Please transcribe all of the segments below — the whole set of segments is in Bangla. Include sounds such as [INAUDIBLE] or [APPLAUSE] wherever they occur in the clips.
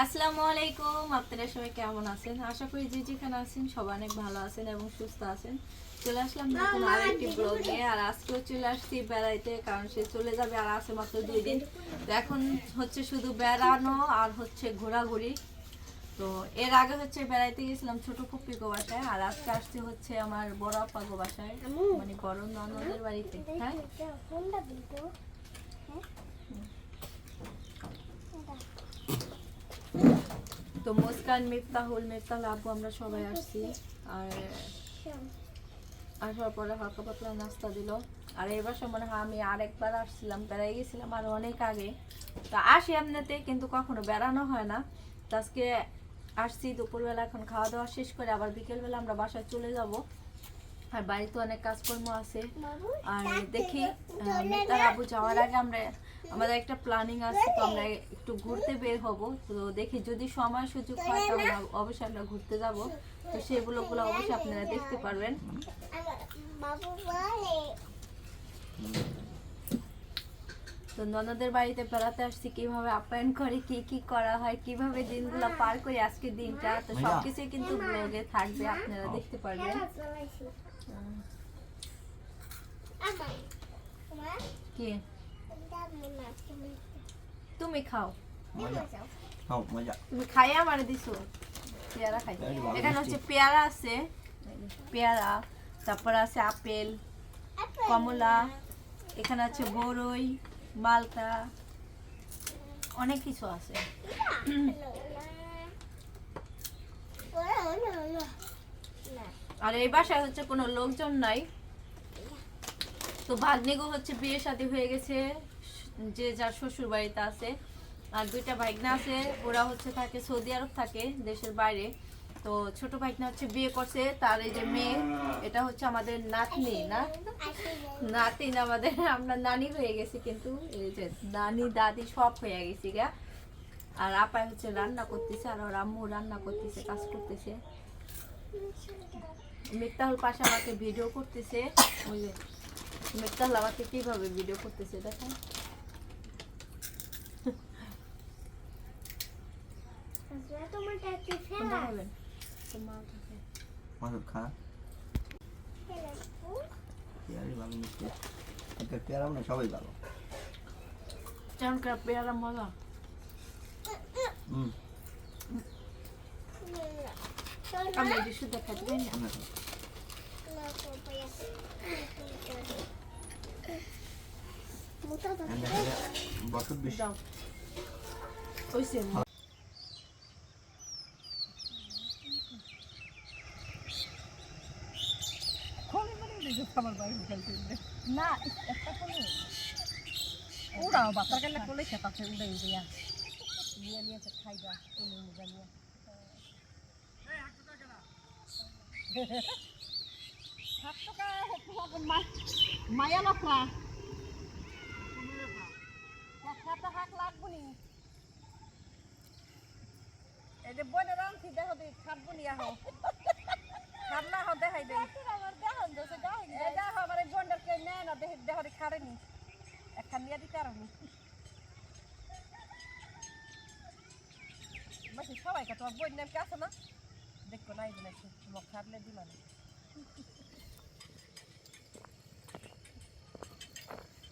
আসসালামু আলাইকুম আপনারা সবাই কেমন আছেন? আশা করি যে যেখানে আছেন সবাই অনেক ভালো আছেন এবং সুস্থ আছেন। চলে আসলাম নতুন ব্লগ নিয়ে। আর আজকেও চলে আসছি বেড়াইতে কারণ সে চলে যাবে আর আছে মাত্র দুই দিন। তো এখন হচ্ছে শুধু বেড়ানো আর হচ্ছে ঘোরাঘুরি। তো এর আগে হচ্ছে বেড়াইতে গেছিলাম ছোট ফুপি গো বাসায় আর আজকে আসছে হচ্ছে আমার বড় আপা গো বাসায় মানে বড় ননদের বাড়িতে। হ্যাঁ ফোনটা দিত তো মুস্কান মিফতাহুল মিফতাহুল আব্বু আমরা সবাই আসছি। আর আসার পরে হালকা পাতলা নাস্তা দিল। আর এবার মনে হয় আমি আরেকবার আসছিলাম বেড়াই গেছিলাম আর অনেক আগে। তো আসি এমনিতে, কিন্তু কখনো বেড়ানো হয় না। আজকে আসছি, দুপুরবেলা এখন খাওয়া দাওয়া শেষ করে আবার বিকেলবেলা আমরা বাসায় চলে যাব। আর বাড়িতে অনেক কাজকর্ম আছে। আর দেখি তার আবু যাওয়ার আগে আমরা আমাদের একটা প্ল্যানিং আছে তো আমরা একটু ঘুরতে বের হব। তো দেখি যদি সময় সুযোগ হয় তাহলে অবশ্যই আমরা ঘুরতে যাব। তো সেগুলো গুলো অবশ্যই আপনারা দেখতে পারবেন। তো ননদের বাড়িতে বেড়াতে আসছি কীভাবে আপ্যায়ন করে কি কি করা হয় কীভাবে দিনগুলো পার করি আজকের দিনটা। তো সবকিছু কিন্তু ব্লগে থাকবে আপনারা দেখতে পারবেন। কি? তুমি খাও। তুমি খাইয়া আমার দিছো। পেয়ারা খাই। এখানে হচ্ছে পেয়ারা আছে। পেয়ারা তারপর আছে আপেল কমলা এখানে আছে বরই মালটা অনেক কিছু আছে। [COUGHS] [COUGHS] আর এই বাসায় হচ্ছে কোনো লোকজন নাই। তো ভাগ্নিগো হচ্ছে বিয়ে শাদী হয়ে গেছে, যে যার শ্বশুর বাড়িতে আছে। আর দুইটা ভাইগনা আছে, ওরা হচ্ছে থাকে, সৌদি আরব থাকে, দেশের বাইরে। তো ছোট ভাইগনা হচ্ছে বিয়ে করছে, তার এই যে মেয়ে, এটা হচ্ছে আমাদের নাতনি, না? নাতিন আমাদের, আমরা নানি হয়ে গেছি কিন্তু, এই যে নানি, দাদি সব হয়ে গেছি গা। আর আপায় হচ্ছে রান্না করতেছে, আর ওর আম্মু রান্না করতেছে, কাজ করতেছে। মিফতাহুল পাশে আমাকে ভিডিও করতেছে। যে মিফতাহুল আমাকে কীভাবে ভিডিও করতেছে দেখো তোমার কাছে কোনটা খাবেন? তোমার কাছে। মাসুদ খা পেয়ারি ভালো পেয়ারা সবাই ভালো। পেয়ারা মজা? হুম। আমি শুধু খাইতে না আমরা খাই। এখানে দেখা যায় বছর বেশি ওই সেম না একটা করে উড়াও বাচ্চার গেলে কোলে খেত আছে? উড়ে উড়িয়া নিয়ে নিয়েছে খাইবা কোলে নিয়ে নিয়ে সাত টাকা মায়া লাফরা একটা হাক লাগবো নি এই যে বনে রাঁধছি দেখো দি নি আহ খাটলা হ দেখাই দেই আমার দেখান বন্ডার কে নেয় না? দেখে দি খাড়েনি একটা নিয়ে দিতে আর বাকি সবাইকে তোমার বই নাম কি আছে না দেখো নাই দিলে খাটলে দিলা না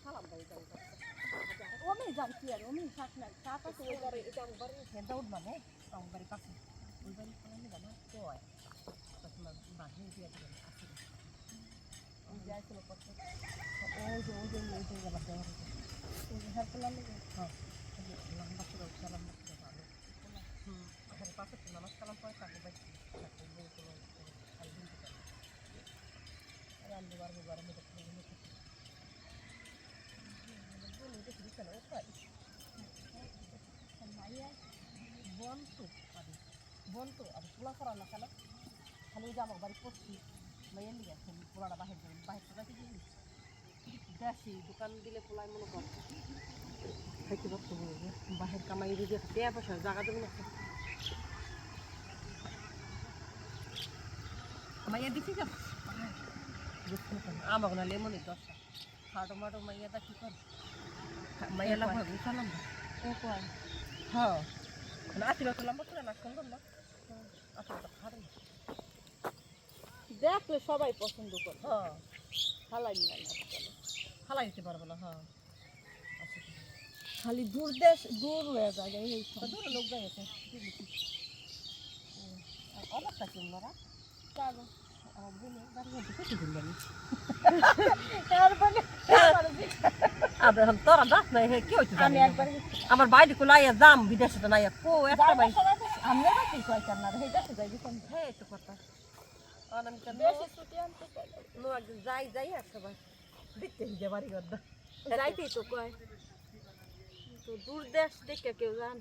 সালাম ভাই যাই কি আর ওমি শাক নাই শাক আছে ওই বাড়ি এটা আমার বাড়ি হেঁটে উঠবা না আমার বাড়ি পাশে ওই বাড়ি কোনো নিবা না তো হয়। তোমার বাড়ি দিয়ে দিবেন আছে ওই যে আসছিল কত ওই যে ওই যে ওই যে গেলাম দেওয়ার ওই যে হেল্প করলাম হ্যাঁ ওই লম্বা করে উঠে লম্বা করে ভালো হুম পাশে নামাজ কালাম পরে তাকে বাইক তাকে বই কোনো রান্না বাড়বো গরমে দেখতে করা কেন খালি আমার পড়ছি বাহির দোকান দিলে মনে কর খাইতে পারতো কামাই পয়সা জায়গা দেবেন মাইয়া দিছি যাব আমাকে না লেমনই দশটা খাটো মাটো মাইয়াটা কি কর? হ্যাঁ না আশীর্বাদ লম্বা করে না সুন্দর না আশীর্বাদ খারে দেখলে সবাই পছন্দ করে। হ্যাঁ। না দিতে পারব না হ্যাঁ। খালি দূর দেশ দূর হয়ে যায় এই দূর লোক যায় অবস্থা কাগজ বাড়ি কত দিন জানি? এখন তোরা কি হইছে আমি একবার আমার বাইরে কোলা আইয়া যাম বিদেশে তো নাই কো একটা মাই আমরা বাকি কই না হে দেশে যাই দিতাম। হে তো কথা। অনামিকা বেশি ছুটি আনতে নো। একদিন যাই যাই গদ্দা যাইতেই তো কয়। তো দূর দেশ দেখে কেউ জান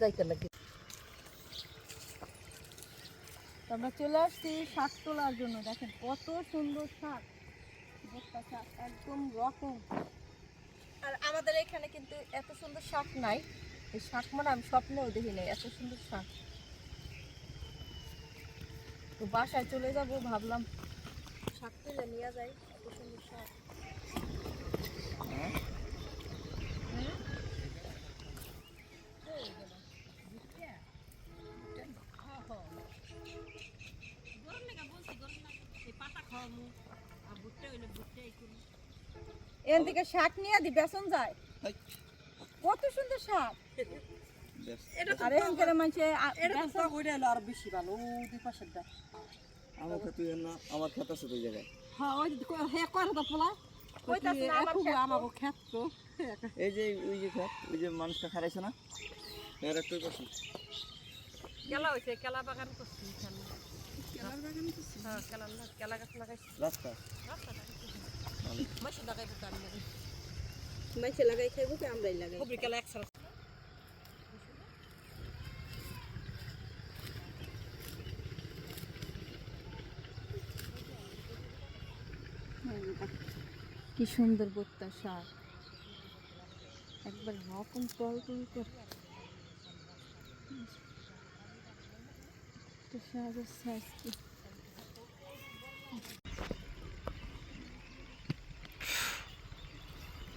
যাইতে লাগে। আমরা চলে আসছি শাক তোলার জন্য। দেখেন কত সুন্দর শাক। ভুট্টা একদম রকম আর আমাদের এখানে কিন্তু এত সুন্দর শাক নাই। এই শাক মানে আমি স্বপ্নেও দেখি নাই এত সুন্দর শাক। তো বাসায় চলে যাব ভাবলাম শাক তুলে নিয়ে যাই এত সুন্দর শাক। এখান থেকে শাক নিয়ে দি বেসন যায়। কত সুন্দর শাক। আর এখানকার মানুষে আ- এটা তো বেসন- ওইটা হলো আর বেশি ভালো। ও দুই পাশের আমার ক্ষেত না আমার ক্ষেত আছে দুই জায়গায়। হ্যাঁ ওই যে হে করে তো। পোলা ক্ষেত তো। এই যে ওই যে ক্ষেত ওই যে মানুষটা খারাইছে না এর একটু পাশে। কেলা হয়েছে কেলা বাগান করছি হ্যাঁ কেলা কেলা গাছ লাগাইছি। রাস্তা? মাসে লাগাইবো তো লাগাই মাইসে লাগাই খাইবো কি আমরাই লাগাই কি সুন্দর ভুট্টা শাক। একবার রকম টল টল করে। শাক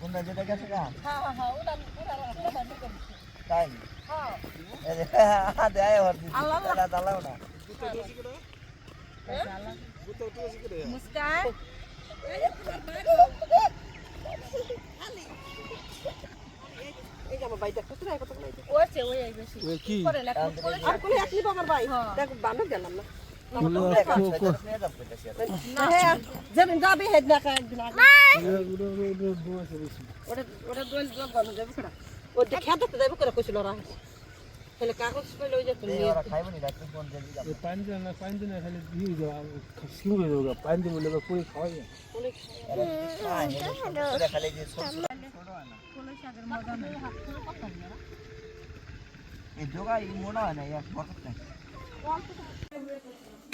কোনটা যেটা গেছে গা হ্যাঁ হ্যাঁ হ্যাঁ ওটা ওটা তাই? হ্যাঁ। এই যে হাতে আয় ভর দিছি তালা তালাও না। মুস্কান? ওই কি? করে লেখা করে আর আমার ভাই দেখ বানর গেলাম না। হ্যাঁ হয়ে এই জোগা এই মোটা হয় না এক বছর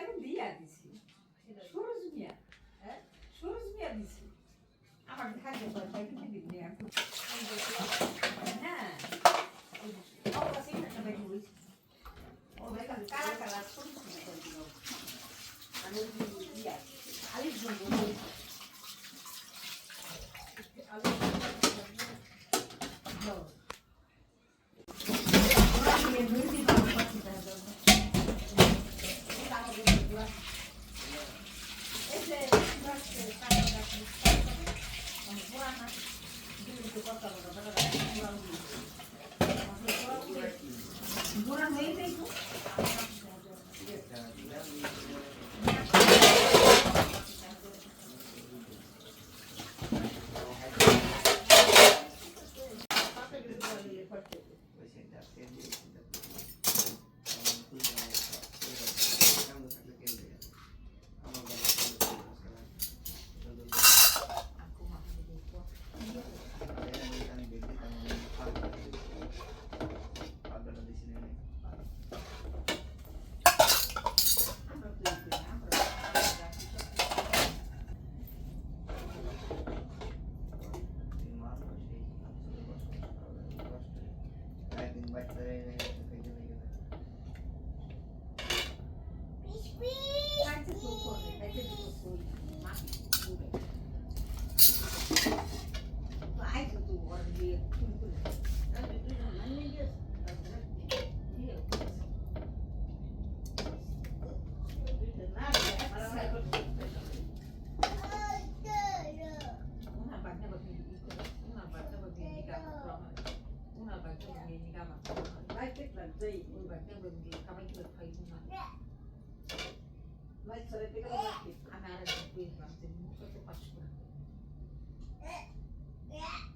বেলুন দিয়া দিছি। সুরজ মিয়া হ্যাঁ? সুরজ মিয়া দিছি। আমার ভাগ্য করে বেলুন দিবি না হ্যাঁ। কালা কালা সুরজ মিয়া আমি দিয়া একদিন আপনি কে রাঁধছো আমি খাইনি বলে আমি মিটা জিনিস আমি খাইনি বলে গরম গরম আপনি খেবা তো এই কাটি আর কমাই দি হ্যাঁ এই কারও দিলাম আপনার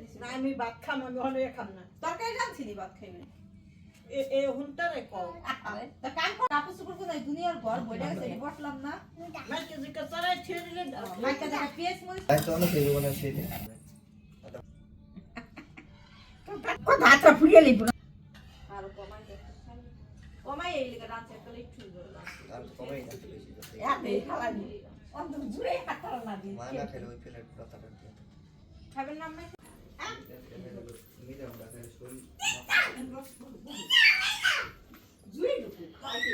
দিছি। না আমি ভাত খাম আমি অনেক খাম না। তরকারি রাঁধছিলি ভাত খাইবেন এ এ হুনটারে কও। তা কাম কর কাপড় চোপড় কোথায়? দুনিয়ার ঘর বইটা গেছে বসলাম না। মাইকে দিকে চড়াই ছেড়ে দিলে মাইকা দেখা পেঁয়াজ মরিচ। কথা হাতটা ফুরিয়ে লিব না আর কমাই দেখতে কমাই এই লিগে রাঁধছে একটা একটু ধরে রাঁধছে। এতে খালানি অন্তর জুড়ে হাতটা না দি খাবেন না আমি জুড়ে ঢুকু খাইতে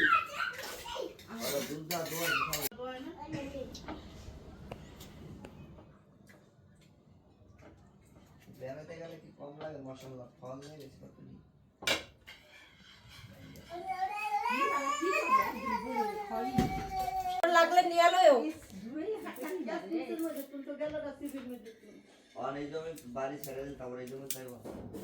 বেড়াতে গেলে কি কম লাগে মশলা ফল নিয়ে গেছি কত দিন। লাগলে নিয়ে লও আর এই জমি বাড়ি ছেড়ে দিল তারপরে এই জমি চাইব বাইরে তুমি গেল তারপরে আমরা ইয়া বাড়ি টিকে রাখতাম জমি পেয়ে আর বাড়ি করে আসলে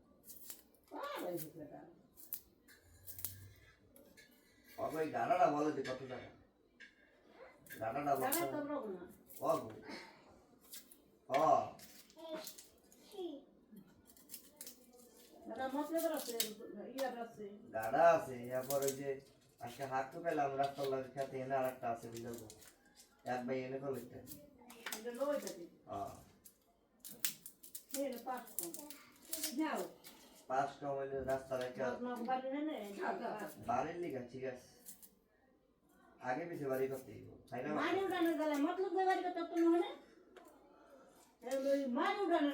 অগো এই যে কত টাকা? অগো আছে এরপর যে আজকে হাত তো পেলাম রাস্তার লাগে খেতে এনে আর একটা আছে বুঝলো এক ভাই এনে করলে হ্যাঁ পাঁচ কম হইলে রাস্তা রেখে বাড়ির লিগা ঠিক আছে। আগে পিছিয়ে বাড়ি করতে তাই না মারি উড়ানের জ্বালায় মতলব ব্যবহার করতে তো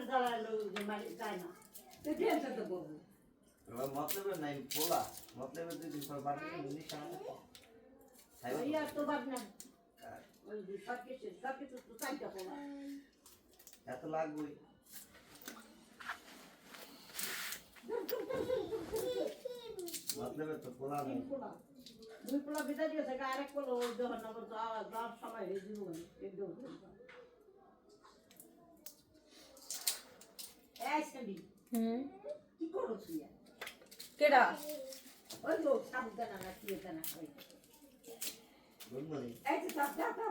জ্বালায় লোক যে মারি যায় না। তো টেনশন তো করব এবার মতলবে নাই পোলা। মতলবে দুই দিন পর বাড়ি জিনিস খানা খাইব ইয়ার তো বাদ না সব কিছু সব কিছু তো চাইতে পাবো এত লাগবেই মতলবে তো পোলা নেই দুই পোলা বিদায় দিয়েছে আরেক পোলা আবার যাওয়া যাওয়ার সময় এই একদম কি করো তুই? কেডা? ওই তো সাবধানা না কি এটা না এই যে সাবধানা